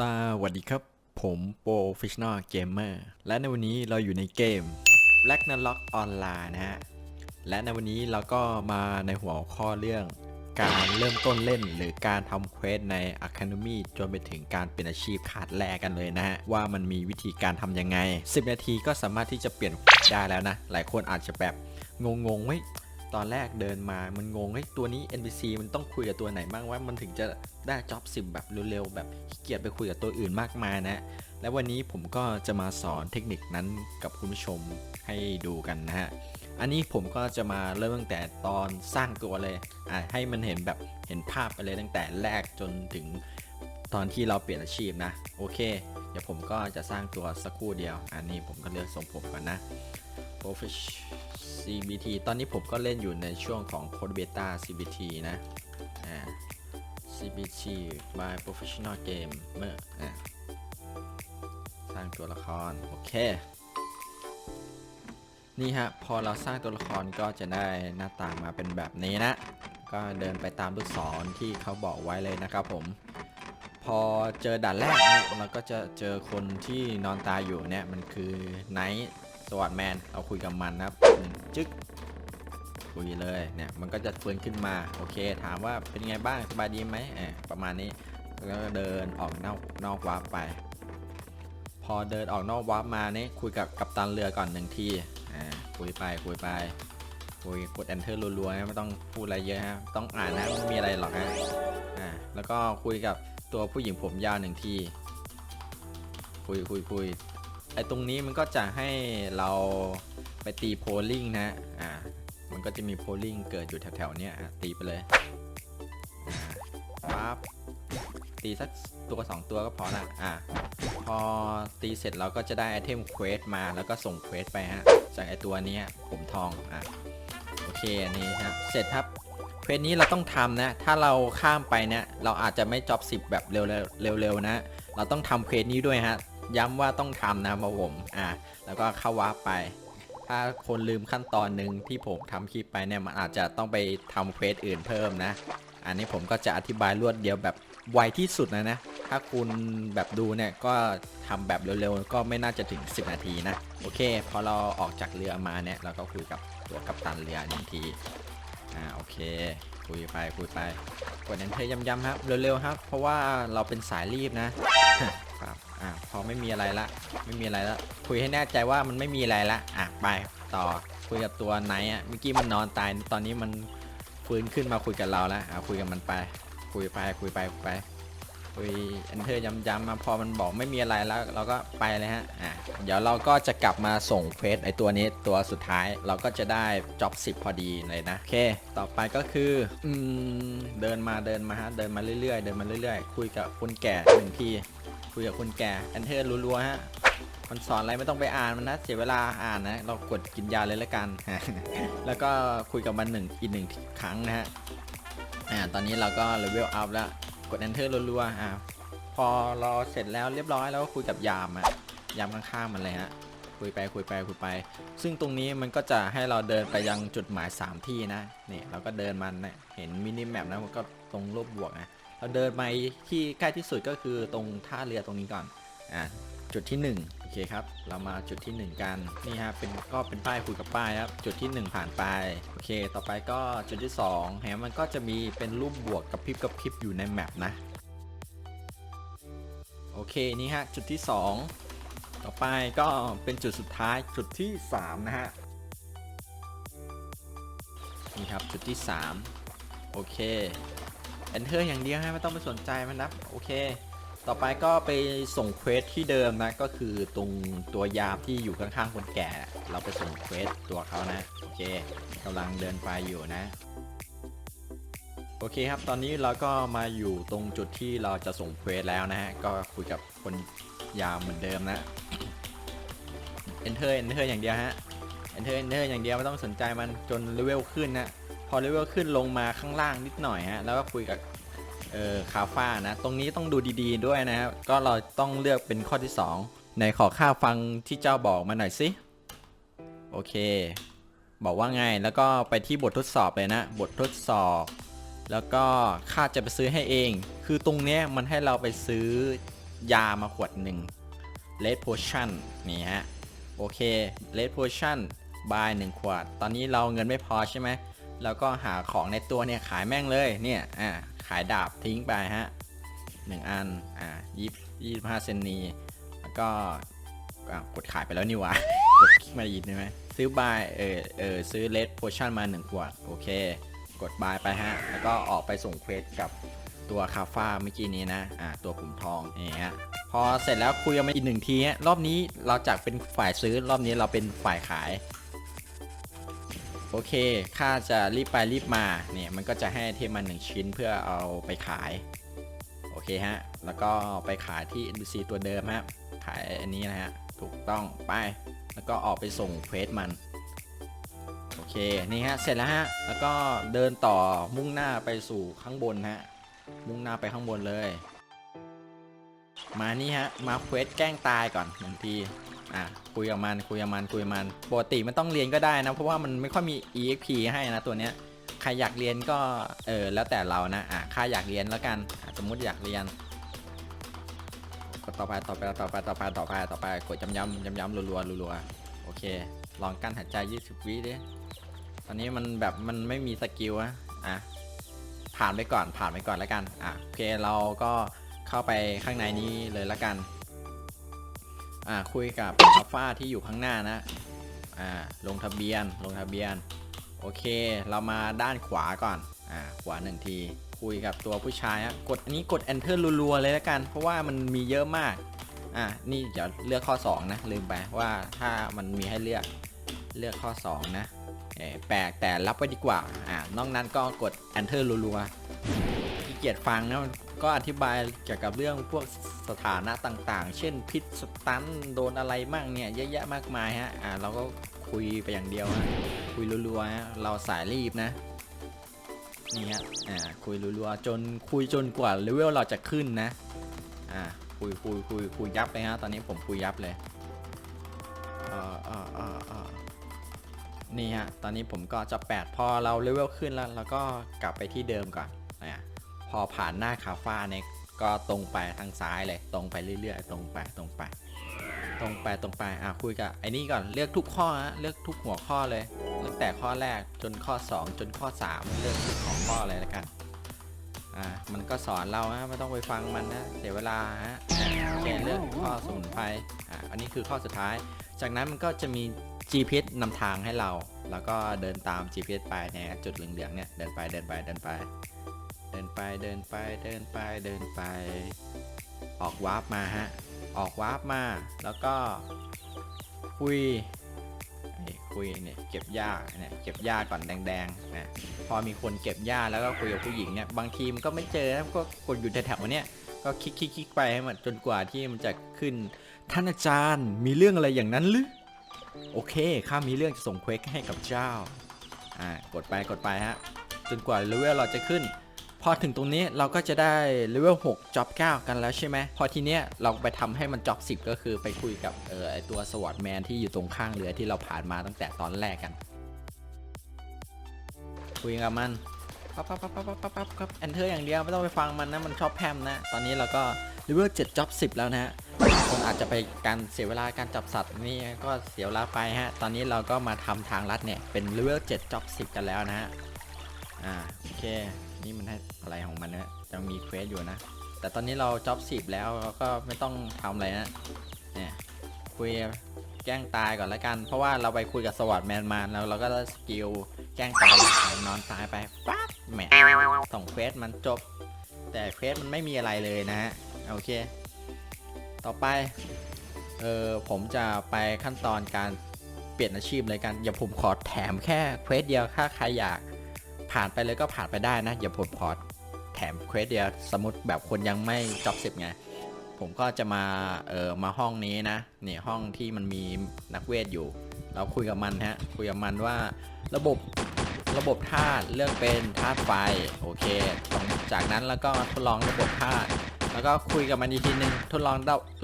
สวัสดีครับ ผมโปรฟิชน a l เกมเมอร์และในวันนี้เราอยู่ในเกม Black n a l o c k Online นะฮะ และในวันนี้เราก็มาในหัวข้อเรื่อง การเริ่มต้นเล่นหรือการทำเควสใน Academy จนไปถึงการเป็นอาชีพขาดแลกกันเลยนะฮะ ว่ามันมีวิธีการทำยังไง 10 นาทีก็สามารถที่จะเปลี่ยนได้แล้วนะ หลายคนอาจจะแบบงงๆเว้ย ตอนแรกเดินมามันงงเฮ้ตัวนี้ NPC มันต้องคุยกับตัวไหนบ้างว่ามันถึงจะได้จ็อบสิบแบบเร็วๆแบบขี้เกียจไปคุยกับตัวอื่นมากมายนะ และวันนี้ผมก็จะมาสอนเทคนิคนั้นกับคุณผู้ชมให้ดูกันนะฮะอันนี้ผมก็จะมาเริ่มตั้งแต่ตอนสร้างตัวเลยอะให้มันเห็นแบบเห็นภาพไปเลยตั้งแต่แรกจนถึงตอนที่เราเปลี่ยนอาชีพนะ โอเค เดี๋ยวผมก็จะสร้างตัวสักครู่เดียว อันนี้ผมก็เลือกทรงผมก่อนนะ Profish CBT ตอนนี้ผมก็เล่นอยู่ในช่วงของ Code Beta CBT นะ อ่า CBT by Professional Game เมื่ออ่าสร้างตัวละคร โอเค นี่ฮะ พอเราสร้างตัวละครก็จะได้หน้าต่างมาเป็นแบบนี้นะ ก็เดินไปตามลูกศรที่เขาบอกไว้เลยนะครับผมพอเจอด่านแรกเนี่ยเราก็จะเจอคนที่นอนตายอยู่เนี่ยมันคือไนท์ สวัสดแมนเอาคุยกับมันนะครับอืมจึ๊กคุยเลยเนี่ยมันก็จะฟื้นขึ้นมาโอเค ถามว่าเป็นไงบ้างสบายดีไหมเออประมาณนี้แล้วก็เดินออกนอกนอกวาร์ปไป พอเดินออกนอกวาร์ปมาเนี่ยคุยกับกัปตันเรือก่อนหนึ่งทีอ่าคุยไปคุยไปคุยกด enter รัวๆนะไม่ต้องพูดอะไรเยอะฮะต้องอ่านนะไม่มีอะไรหรอกฮะอ่าแล้วก็คุยกับตัวผู้หญิงผมยาวหนึ่งทีคุยคุยคุย ไอ้ตรงนี้มันก็จะให้เราไปตีโพลิงนะ อ่า มันก็จะมีโพลิงเกิดอยู่แถวๆเนี้ยอะตีไปเลยอ่าปั๊บตีสักตัว2ตัวก็พอละอะพอตีเสร็จเราก็จะได้ไอเทมเควสมาแล้วก็ส่งเควสไปฮะ จากไอตัวนี้ผมทอง อะ โอเค อันนี้ครับ เสร็จครับเควสนี้เราต้องทำนะ ถ้าเราข้ามไปเนี่ย เราอาจจะไม่จ็อบ10 แบบเร็วๆเร็วๆนะ เราต้องทำเควสนี้ด้วยฮะ ย้ำว่าต้องทำนะครับผมอะแล้วก็เข้าวาร์ปไป ถ้าคนลืมขั้นตอนหนึ่งที่ผมทำคลิปไปเนี่ยมันอาจจะต้องไปทำเควสอื่นเพิ่มนะ อันนี้ผมก็จะอธิบายรวดเดียวแบบไวที่สุดนะนะถ้าคุณแบบดูเนี่ยก็ทำแบบเร็วๆก็ไม่น่าจะถึง 10 นาทีนะ โอเค พอเราออกจากเรือมาเนี่ยเราก็คุยกับตัวกัปตันเรือหนึ่งทีอ่าโอเค คุยไปคุยไปกด enter ย้ำๆครับเร็วๆครับ เพราะว่าเราเป็นสายรีบนะครับ อ่าพอไม่มีอะไรละ ไม่มีอะไรละ คุยให้แน่ใจว่ามันไม่มีอะไรละ อะไปต่อคุยกับตัวไหนอะเมื่อกี้มันนอนตายตอนนี้มันฟื้นขึ้นมาคุยกับเราแล้วอะคุยกับมันไป คุยไปคุยไปคุยไปคุย enter ย้ำๆมาพอมันบอกไม่มีอะไรแล้ว เราก็ไปเลยฮะอะเดี๋ยวเราก็จะกลับมาส่งเควสไอตัวนี้ตัวสุดท้ายเราก็จะได้จ็อบ10พอดีเลยนะโอเค ต่อไปก็คืออืมเดินมาเดินมาฮะเดินมาเรื่อยๆ เดินมาเรื่อยๆ คุยกับคนแก่หนึ่งที ยกับคนแก่ enter รัวๆฮะมันสอนอะไรไม่ต้องไปอ่านมันนะเสียเวลาอ่านนะ เรากดกินยาเลยล้วกัน แล้วก็คุยกับมันหนึ่งอีกหนึ่งครั้งนะฮะอ่าตอนนี้เราก็เลเวลอัพแล้วกด enter รัวๆอ่าพอเราเสร็จแล้วเรียบร้อยแล้วก็คุยกับยามอะยามข้างๆมันเลยฮะคุยไปคุยไปคุยไป ซึ่งตรงนี้มันก็จะให้เราเดินไปยังจุดหมาย 3 ที่นะนี่เราก็เดินมันนะเห็นมินิแมปนะมันก็ตรงรูปบวกนะ เราเดินไปที่ใกล้ที่สุดก็คือตรงท่าเรือตรงนี้ก่อนอ่าจุดที่ 1 โอเคครับ เรามาจุดที่ 1 กัน นี่ฮะเป็นก็เป็นป้ายคุยกับป้ายครับ จุดที่ 1 ผ่านไป โอเค ต่อไปก็จุดที่2แฮมมันก็จะมีเป็นรูปบวกกับพริบกับพริบอยู่ในแมปนะ โอเค นี่ฮะ จุดที่ 2 ต่อไปก็เป็นจุดสุดท้ายจุดที่ 3 นะฮะ นี่ครับ จุดที่ 3 โอเค enter อย่างเดียวให้ไม่ต้องไปสนใจมันนะโอเค ต่อไปก็ไปส่งเควสที่เดิมนะก็คือตรงตัวยามที่อยู่ข้างๆคนแก่ เราไปส่งเควสตัวเขานะโอเคกำลังเดินไปอยู่นะโอเคครับ ตอนนี้เราก็มาอยู่ตรงจุดที่เราจะส่งเควสแล้วนะฮะ ก็คุยกับคนยามเหมือนเดิมนะ enter enter อย่างเดียวฮะ enter enter อย่างเดียวไม่ต้องสนใจมันจนเลเวลขึ้นนะ พอเลเวลขึ้นลงมาข้างล่างนิดหน่อยฮะแล้วก็คุยกับเอ่อคาฟ้านะ ตรงนี้ต้องดูดีๆด้วยนะครับ ก็เราต้องเลือกเป็นข้อที่2ในขอค่าฟังที่เจ้าบอกมาหน่อยสิ โอเค บอกว่าไงแล้วก็ไปที่บททดสอบเลยนะ บททดสอบ แล้วก็ค่าจะไปซื้อให้เอง คือตรงเนี้ยมันให้เราไปซื้อยามาขวดหนึ่ง Red Potion นี่ฮะ โอเค Red Potion บายหนึ่งขวด ตอนนี้เราเงินไม่พอใช่ไหม แล้วก็หาของในตัวเนี่ยขายแม่งเลยเนี่ยอ่าขายดาบทิ้งไปฮะหนึ่งอันอ่ายี่ยี่สิบห้าเซนนีแล้วก็กดขายไปแล้วนี่วะกดคลิกมาอีกได้ไหมซื้อบายเออเออซื้อ Red Potion มาหนึ่งขวดโอเค กดบายไปฮะ แล้วก็ออกไปส่งเควสกับตัวคาฟ้าเมื่อกี้นี้นะอ่าตัวขุมทองนี่ฮะพอเสร็จแล้วคุยกันมาอีกหนึ่งทีฮะรอบนี้เราจากเป็นฝ่ายซื้อรอบนี้เราเป็นฝ่ายขาย โอเคค่าจะรีบไปรีบมาเนี่ยมันก็จะให้เทมมาหนึ่งชิ้นเพื่อเอาไปขาย โอเคฮะ แล้วก็ไปขายที่ NPC ตัวเดิมฮะ ขายอันนี้นะฮะ ถูกต้องไป แล้วก็ออกไปส่งเควสมัน โอเค นี่ฮะ เสร็จแล้วฮะ แล้วก็เดินต่อมุ่งหน้าไปสู่ข้างบนฮะ มุ่งหน้าไปข้างบนเลย มานี่ฮะ มาเควสแกล้งตายก่อนหนึ่งทีอะคุยกับมันคุยกับมันคุยกับมันปกติมันต้องเรียนก็ได้นะ เพราะว่ามันไม่ค่อยมี exp ให้นะตัวเนี้ยใครอยากเรียนก็เออแล้วแต่เรานะอะข้าอยากเรียนแล้วกันสมมุติอยากเรียนกดต่อไปต่อไปต่อไปต่อไปต่อไปต่อไปกดย้ำย้ำย้ำย้ำรัวๆรัวๆโอเค ลองกั้นหายใจ 20 วิดิตอนนี้มันแบบมันไม่มีสกิลอะอะผ่านไปก่อนผ่านไปก่อนแล้วกันอะโอเคเราก็ เข้าไปข้างในนี้เลยล้วกัน อ่าคุยกับอัลฟาที่อยู่ข้างหน้านะ อ่าลงทะเบียนลงทะเบียน โอเค เรามาด้านขวาก่อน อ่าขวาหนึ่งที คุยกับตัวผู้ชายฮะกดอันนี้กด enter รัวๆเลยล้วกัน เพราะว่ามันมีเยอะมาก อ่านี่เดี๋ยวเลือกข้อ 2 นะ ลืมไปว่าถ้ามันมีให้เลือกเลือกข้อ 2 นะแปลกแต่รับไว้ดีกว่า อ่านอกนั้นก็กด enter รัวๆขี้เกียจฟังนะ ก็อธิบายเกี่ยวกับเรื่องพวกสถานะต่างๆ เช่นพิษสตันโดนอะไรมั่งเนี่ยเยอะแยะมากมายฮะ อ่าเราก็คุยไปอย่างเดียวฮะ คุยรัวๆฮะ เราสายรีบนะ นี่ฮะ อ่า คุยรัวๆจนคุยจนกว่าเลเวลเราจะขึ้นนะ อ่า คุยคุยคุยคุยยับเลยฮะ ตอนนี้ผมคุยยับเลยนี่ฮะ ตอนนี้ผมก็จะ 8 พอเราเลเวลขึ้นแล้วเราก็กลับไปที่เดิมก่อน พอผ่านหน้าคาฟ้าเนี่ยก็ตรงไปทางซ้ายเลย ตรงไปเรื่อยๆ ตรงไปตรงไป ตรงไปตรงไปอะคุยกับไอ้นี่ก่อนเลือกทุกข้อฮะเลือกทุกหัวข้อเลยตั้งแต่ข้อแรกจนข้อ 2 จนข้อ 3 เลือกทุกของข้อเลยแล้วกันอ่ามันก็สอนเราฮะไม่ต้องไปฟังมันนะเสียเวลาฮะอ่าโอเคเลือกข้อสมุนไพรอ่าอันนี้คือข้อสุดท้าย จากนั้นมันก็จะมี GPS นำทางให้เรา แล้วก็เดินตาม GPS ไปเนี่ยจุดเหลืองๆเนี่ยเดินไปเดินไปเดินไป เดินไปเดินไปเดินไปเดินไป ออกวาร์ปมาฮะ ออกวาร์ปมา แล้วก็คุยนี่คุยเนี่ยเก็บหญ้าเนี่ยเก็บหญ้าก่อนแดงๆนะพอมีคนเก็บหญ้าแล้วก็คุยกับผู้หญิงเนี่ยบางทีมันก็ไม่เจอนะก็กดอยู่แถวๆเนี้ยก็คลิกคลิกไปให้มันจนกว่าที่มันจะขึ้น ท่านอาจารย์มีเรื่องอะไรอย่างนั้นหรือโอเคข้ามีเรื่องจะส่งเควสให้กับเจ้าอ่ากดไปกดไปฮะจนกว่าเลเวลเราจะขึ้น พอถึงตรงนี้เราก็จะได้เลเวล6จ็อบ9 กันแล้วใช่ไหมพอทีเนี้ยเราไปทำให้มันจ็อบ10 ก็คือไปคุยกับเออไอตัวสวอตแมนที่อยู่ตรงข้างเรือที่เราผ่านมาตั้งแต่ตอนแรกกันคุยกับมันปั๊บปั๊บปั๊บปั๊บปั๊บปั๊บครับแอนเทอร์อย่างเดียวไม่ต้องไปฟังมันนะมันชอบแพมนะ ตอนนี้เราก็เลเวล7จ็อบ10 แล้วนะฮะคนอาจจะไปการเสียเวลาการจับสัตว์นี่ก็เสียเวลาไปฮะ ตอนนี้เราก็มาทำทางลัดเนี่ยเป็นเลเวล7จ็อบ10 กันแล้วนะฮะอ่าโอเค นี่มันให้อะไรของมันนะยังมีเควสอยู่นะ แต่ตอนนี้เราจ็อบสิบแล้วเราก็ไม่ต้องทำอะไรนะเนี่ยคุยแกล้งตายก่อนแล้วกัน เพราะว่าเราไปคุยกับสวัสดแมนมาแล้วเราก็สกิลแกล้งตายนอนตายไปปั๊บแหมส่งเควสมันจบ แต่เควสมันไม่มีอะไรเลยนะฮะโอเค ต่อไปเออผมจะไปขั้นตอนการเปลี่ยนอาชีพเลยกันอย่าผมขอแถมแค่เควสเดียวถ้าใครอยาก ผ่านไปเลยก็ผ่านไปได้นะอย่าผมขอแถมเควสเดียวสมมติแบบคนยังไม่จ็อบสิบไง ผมก็จะมาเออมาห้องนี้นะเนี่ยห้องที่มันมีนักเวทอยู่ เราคุยกับมันฮะคุยกับมันว่าระบบระบบธาตุเลือกเป็นธาตุไฟโอเค จากนั้นแล้วก็ทดลองระบบธาตุแล้วก็คุยกับมันอีกทีนึงทดลอง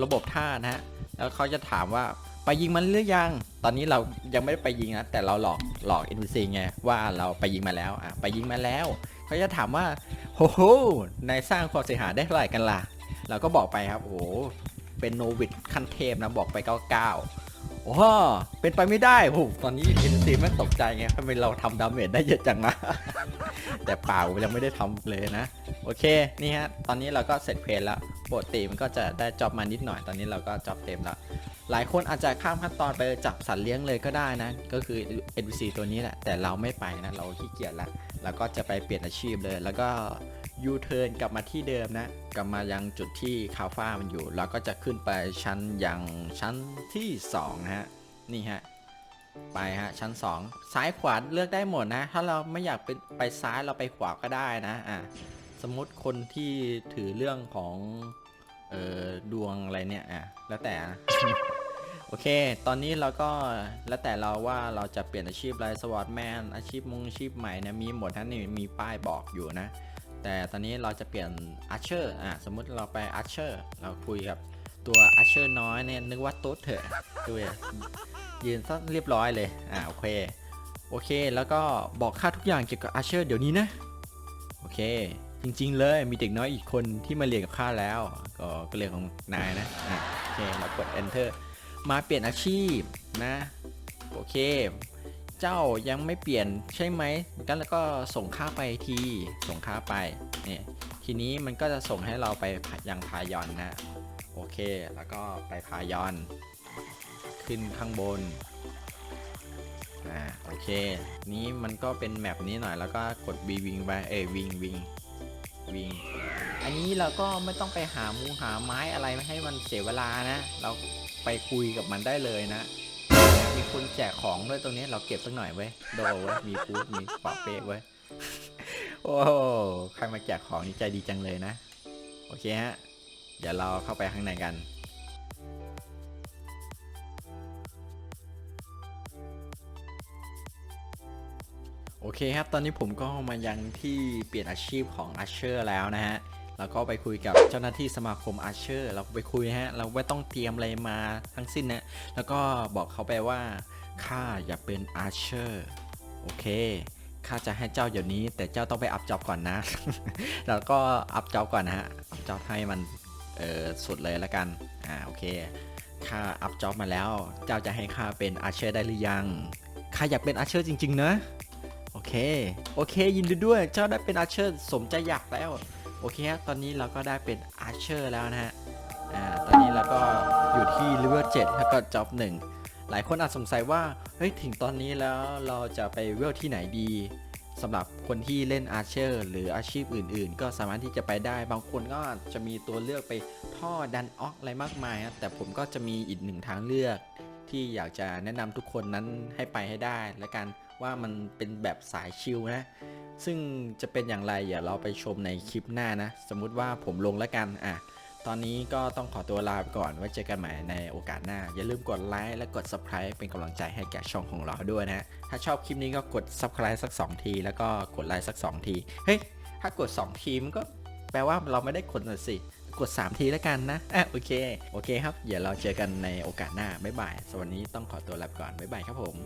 ระบบธาตุนะฮะแล้วเขาจะถามว่า ไปยิงมันหรือยัง ตอนนี้เรายังไม่ได้ไปยิงนะ แต่เราหลอกหลอก NPC ไงว่าเราไปยิงมาแล้วอะไปยิงมาแล้วเขาจะถามว่าโหโหนายสร้างความเสียหายได้เท่าไหร่กันล่ะ เราก็บอกไปครับโอ้เป็นโนวิดขั้นเทพนะบอกไป 99 โอ้โหเป็นไปไม่ได้โอ้โหตอนนี้อินซีไม่ตกใจไงทำไมเราทำดาเมจได้เยอะจังนะ แต่เปล่ายังไม่ได้ทำเลยนะ โอเค นี่ฮะ ตอนนี้เราก็เสร็จเพลงแล้วปกติมันก็จะได้จ็อบมานิดหน่อย ตอนนี้เราก็จ็อบเต็มแล้ว หลายคนอาจจะข้ามขั้นตอนไปจับสัตว์เลี้ยงเลยก็ได้นะ ก็คือ NPC ตัวนี้แหละ แต่เราไม่ไปนะ เราขี้เกียจละเราก็จะไปเปลี่ยนอาชีพเลย แล้วก็ยูเทิร์นกลับมาที่เดิมนะ กลับมายังจุดที่คาฟ้ามันอยู่ แล้วก็จะขึ้นไปชั้นยังชั้นที่2ฮะ นี่ฮะ ไปฮะ ชั้น 2 ซ้ายขวาเลือกได้หมดนะ ถ้าเราไม่อยากไปไปซ้ายเราไปขวาก็ได้นะ อะ สมมติคนที่ถือเรื่องของ เอ่อ ดวงอะไรเนี่ยอะแล้วแต่นะ โอเค ตอนนี้เราก็แล้วแต่เราว่าเราจะเปลี่ยนอาชีพอะไรสวอตแมนอาชีพมงอาชีพใหม่นะมีหมดทั้งนี่มีป้ายบอกอยู่นะ แต่ตอนนี้เราจะเปลี่ยนอาร์เชอร์อะสมมุติเราไปอาร์เชอร์เราคุยกับตัวอาร์เชอร์น้อยเนี่ยนึกว่าตุ๊ดเถอะดูยืนซะเรียบร้อยเลยอะโอเคโอเค แล้วก็บอกค่าทุกอย่างเกี่ยวกับอาร์เชอร์เดี๋ยวนี้นะ โอเค จริง ๆ เลยมีเด็กน้อยอีกคนที่มาเรียนกับข้าแล้ว ก็ก็เรื่องของนายนะอะโอเคเรากด enter มาเปลี่ยนอาชีพนะโอเค เจ้ายังไม่เปลี่ยนใช่ไหมกันแล้วก็ส่งค่าไปทีส่งค่าไปเนี่ยทีนี้มันก็จะส่งให้เราไปยังพายอนนะโอเคแล้วก็ไปพายอน ขึ้นข้างบนอ่าโอเค นี้มันก็เป็นแมปนี้หน่อยแล้วก็กด B วิงไปเอวิงวิง วิงอันนี้เราก็ไม่ต้องไปหามูหาไม้อะไรไม่ให้มันเสียเวลานะ เราไปคุยกับมันได้เลยนะ มีคนแจกของด้วยตรงนี้เราเก็บสักหน่อยไว้โดเว้ยมีฟูดมีปอกเป๊ะไว้โอ้โหใครมาแจกของนี่ใจดีจังเลยนะ โอเคฮะ เดี๋ยวเราเข้าไปข้างในกัน โอเคครับ ตอนนี้ผมก็มายังที่เปลี่ยนอาชีพของอาเชอร์แล้วนะฮะ แล้วก็ไปคุยกับเจ้าหน้าที่สมาคมอาเชอร์ เราไปคุยฮะ เราไม่ต้องเตรียมอะไรมาทั้งสิ้นนะ แล้วก็บอกเขาไปว่าข้าอยากเป็นอาเชอร์ โอเค ข้าจะให้เจ้าเดี๋ยวนี้ แต่เจ้าต้องไปอัพจ็อบก่อนนะ แล้วก็อัพจ็อบก่อนนะฮะ อัพจ็อบให้มัน เออสุดเลยละกัน อ่า โอเค ข้าอัพจ็อบมาแล้ว เจ้าจะให้ข้าเป็นอาเชอร์ได้หรือยัง ข้าอยากเป็นอาเชอร์จริง ๆ นะ เค โอเค ยินดีด้วย เจ้าได้เป็นอาเชอร์สมใจอยากแล้ว โอเคครับตอนนี้เราก็ได้เป็นอาเชอร์แล้วนะฮะ อ่า ตอนนี้เราก็อยู่ที่เลเวล7แล้วก็จ็อบหนึ่งหลายคนอาจสงสัยว่า เฮ้ย ถึงตอนนี้แล้วเราจะไปเวลที่ไหนดีสำหรับคนที่เล่นอาเชอร์หรืออาชีพอื่น ๆ ก็สามารถที่จะไปได้บางคนก็จะมีตัวเลือกไปท่อดันออกอะไรมากมายครับแต่ผมก็จะมีอีกหนึ่งทางเลือก ที่อยากจะแนะนำทุกคนนั้นให้ไปให้ได้และกัน ว่ามันเป็นแบบสายชิลนะ ซึ่งจะเป็นอย่างไรอย่าเราไปชมในคลิปหน้านะ สมมุติว่าผมลงแล้วกันอะตอนนี้ก็ต้องขอตัวลาไปก่อน ไว้เจอกันใหม่ในโอกาสหน้า อย่าลืมกดไลค์และกด subscribe เป็นกำลังใจให้แก่ช่องของเราด้วยนะ ถ้าชอบคลิปนี้ก็กด subscribe สัก 2 ที แล้วก็กดไลค์สัก 2 ที เฮ้ย ถ้ากด 2 ทีมันก็แปลว่าเราไม่ได้กดนะสิ กด 3 ทีแล้วกันนะอะโอเค โอเคครับ เดี๋ยวเราเจอกันในโอกาสหน้า บ๊ายบาย สวันนี้ต้องขอตัวลาไปก่อน บ๊ายบายครับผม